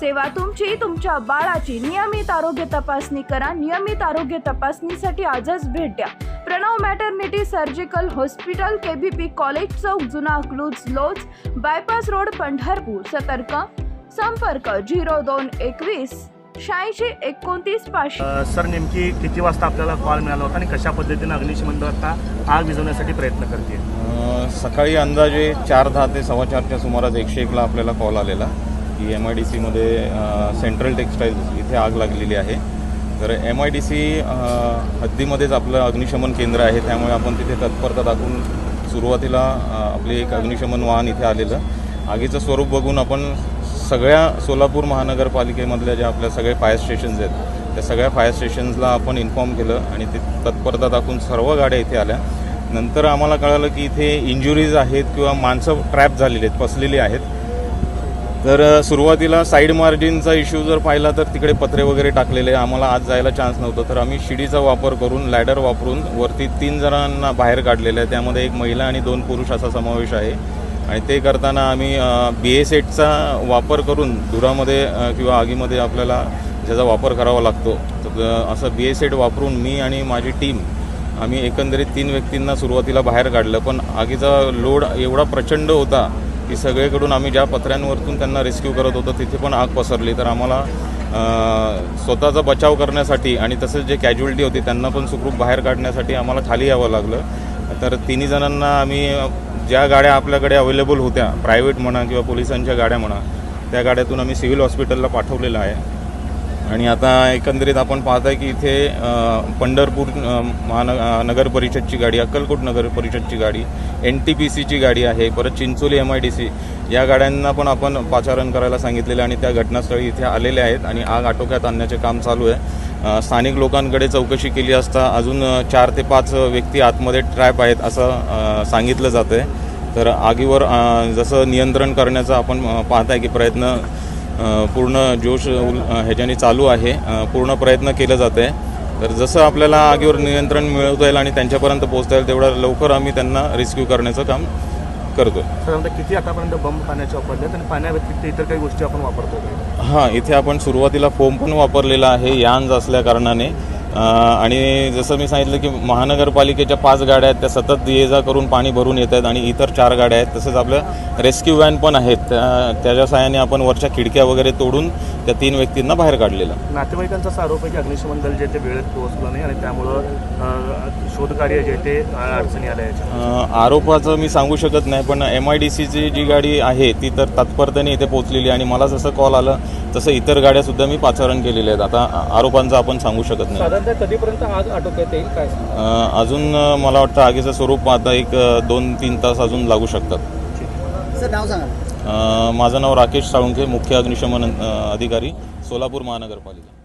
सेवा तुमची तुमच्या बाळाची नियमित आरोग्य तपासणी करा. नियमित आरोग्य तपासणीसाठी आजच भेट द्या. Pranav maternity surgical hospital KBP college चौक जुना अकलूज लोज बायपास रोड पंढरपूर. सतर्क. संपर्क झिरो दोन एकवीस शहाऐंशी एकोणतीस पाचशे. अ, सर नेमकी किती वाजता आपल्याला कॉल मिळाला होता आणि कशा पद्धतीने अग्निशमन दल आता आग विझवण्यासाठी प्रयत्न करते? सकाळी अंदाजे चार दहा ते सव्वा चारच्या सुमारास एकशे एकला आपल्याला कॉल आलेला. की एम आय डी सीमध्ये सेंट्रल टेक्स्टाईल्स इथे आग लागलेली आहे. तर एम आय डी सी हद्दीमध्येच आपलं अग्निशमन केंद्र आहे त्यामुळे आपण तिथे तत्परता दाखवून सुरुवातीला आपले एक अग्निशमन वाहन इथे आलेलं. आगीचं स्वरूप बघून आपण सगळ्या सोलापूर महानगरपालिकेमधल्या ज्या आपल्या सगळे फायर स्टेशन्स आहेत त्या सगळ्या फायर स्टेशन्सला आपण इन्फॉर्म केलं आणि ते तत्परता दाखवून सर्व गाड्या इथे आल्या. नंतर आम्हाला कळालं की इथे इंजुरीज आहेत किंवा माणसं ट्रॅप झालेली आहेत फसलेली आहेत. तर सुरुवातीला साईड मार्जिनचा इश्यू जर पाहिला तर तिकडे पत्रे वगैरे टाकलेले आम्हाला आज जायला चान्स नव्हता. तर आम्ही शिडीचा वापर करून लॅडर वापरून वरती तीन जणांना बाहेर काढलेलं आहे. त्यामध्ये एक महिला आणि दोन पुरुष असा समावेश आहे. आणि ते करताना आम्ही बी एस एटचा वापर करून धुरामध्ये किंवा आगीमध्ये आपल्याला ज्याचा वापर करावा लागतो तर असं बी एस एट वापरून मी आणि माझी टीम आम्ही एकंदरीत तीन व्यक्तींना सुरुवातीला बाहेर काढलं. पण आगीचा लोड एवढा प्रचंड होता की सगळीकडून आम्ही ज्या पत्र्यांवरतून त्यांना रेस्क्यू करत होतो तिथे पण आग पसरली. तर आम्हाला स्वतःचा बचाव करण्यासाठी आणि तसेच जे कॅज्युअल्टी होती त्यांना पण सुखरूप बाहेर काढण्यासाठी आम्हाला खाली यावं लागलं. तर तिन्ही जणांना आम्ही ज्या गाड्या आपल्याकडे अवेलेबल होत्या प्रायव्हेट म्हणा किंवा पोलिसांच्या गाड्या म्हणा त्या गाड्यातून आम्ही सिव्हिल हॉस्पिटलला पाठवलेलं आहे. आणि आता एकंदरीत आपण पाहताय की इथे पंढरपूर महान नगर परिषदची गाडी अक्कलकोट नगर परिषदची गाडी एन टी पी सीची गाडी आहे परत Chincholi M I D C या गाड्यांना पण आपण पाचारण करायला सांगितलेलं आणि त्या घटनास्थळी इथे आलेल्या आहेत आणि आग आटोक्यात आणण्याचे काम चालू आहे. स्थानिक लोकांकडे चौकशी केली असता अजून चार ते पाच व्यक्ती आतमध्ये ट्रॅप आहेत असं सांगितलं जातं आहे तर आगीवर जसं नियंत्रण करण्याचा आपण पाहत पाहताय की प्रयत्न पूर्ण जोश ह्याच्याने चालू आहे. पूर्ण प्रयत्न केलं जात आहे तर जसं आपल्याला आगीवर नियंत्रण मिळवता येईल आणि त्यांच्यापर्यंत पोहोचता येईल तेवढं लवकर आम्ही त्यांना रेस्क्यू करण्याचं काम करतो साधारणतः किती आतापर्यंत बंब पाण्याचे वापरले आणि पाण्याव्यतिरिक्त इतर काही गोष्टी आपण वापरतो? हां इथे आपण सुरुवातीला फोम पण वापरलेला आहे. यांज असल्या कारणाने आणि जसं मी सांगितलं की महानगरपालिकेच्या पाच गाड्या आहेत त्या सतत ये जा करून पाणी भरून येत आहेत आणि इतर चार गाड्या आहेत. तसेच आपल्या रेस्क्यू व्हॅन पण आहेत. त्या- त्याच्या सहाय्याने आपण वरच्या खिडक्या वगैरे तोडून त्या तीन व्यक्तींना बाहेर काढलेलं. नातेवाईकांचा असा आरोप आहे की अग्निशमन दल जे ते वेळेत पोहोचलं नाही आणि त्यामुळं शोधकार्य जे ते अडचणी आल्या आरोपाचं मी सांगू शकत नाही पण एम आय डी सीची जी गाडी आहे ती तर तात्परतेने इथे पोहोचलेली आणि मला जसं कॉल आलं तसं इतर गाड्यासुद्धा मी पाचारण केलेले आहेत. आता आरोपांचं आपण सांगू शकत नाही. साधारणतः कधीपर्यंत आग आटोक्यात येईल? काय अजून मला वाटतं आगीचं स्वरूप आता एक दोन तीन तास अजून लागू शकतात. सर नाव सांगा. अ, माझं नाव राकेश साळुंखे मुख्य अग्निशमन अधिकारी सोलापूर महानगरपालिका.